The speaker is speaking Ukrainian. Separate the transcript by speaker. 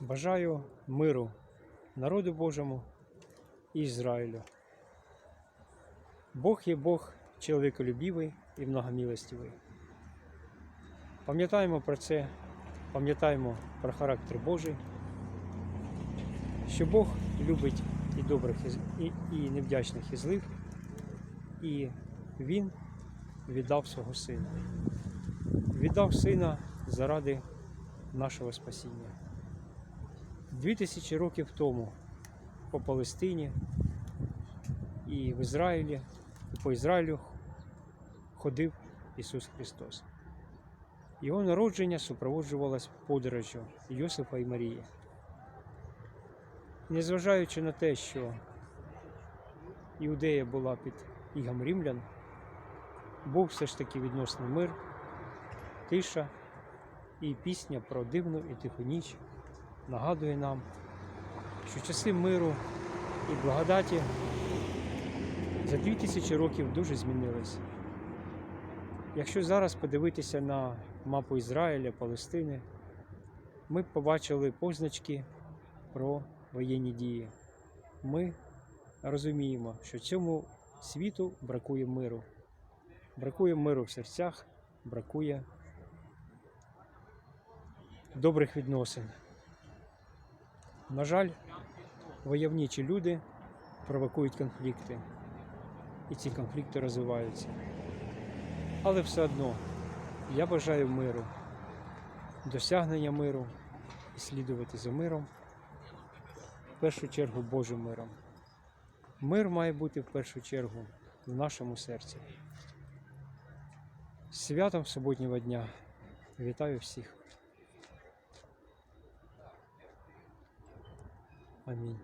Speaker 1: Бажаю миру народу Божому і Ізраїлю. Бог є Бог чоловіколюбивий і многомилостивий. Пам'ятаємо про це, пам'ятаємо про характер Божий, що Бог любить і добрих, і, і невдячних, і злих, і Він віддав свого сина. Віддав сина заради нашого спасіння. Дві тисячі років тому по Палестині і в Ізраїлі, і по Ізраїлю ходив Ісус Христос. Його народження супроводжувалось подорожжю Йосифа і Марії. Незважаючи на те, що Іудея була під ігом римлян, був все ж таки відносний мир, тиша і пісня про дивну і тиху ніч нагадує нам, що часи миру і благодаті за дві тисячі років дуже змінилися. Якщо зараз подивитися на мапу Ізраїля, Палестини, ми побачили позначки про воєнні дії. Ми розуміємо, що цьому світу бракує миру. Бракує миру в серцях, бракує добрих відносин. На жаль, войовничі люди провокують конфлікти, і ці конфлікти розвиваються. Але все одно я бажаю миру, досягнення миру і слідувати за миром, в першу чергу Божим миром. Мир має бути в першу чергу в нашому серці. Святом суботнього дня вітаю всіх. Амінь.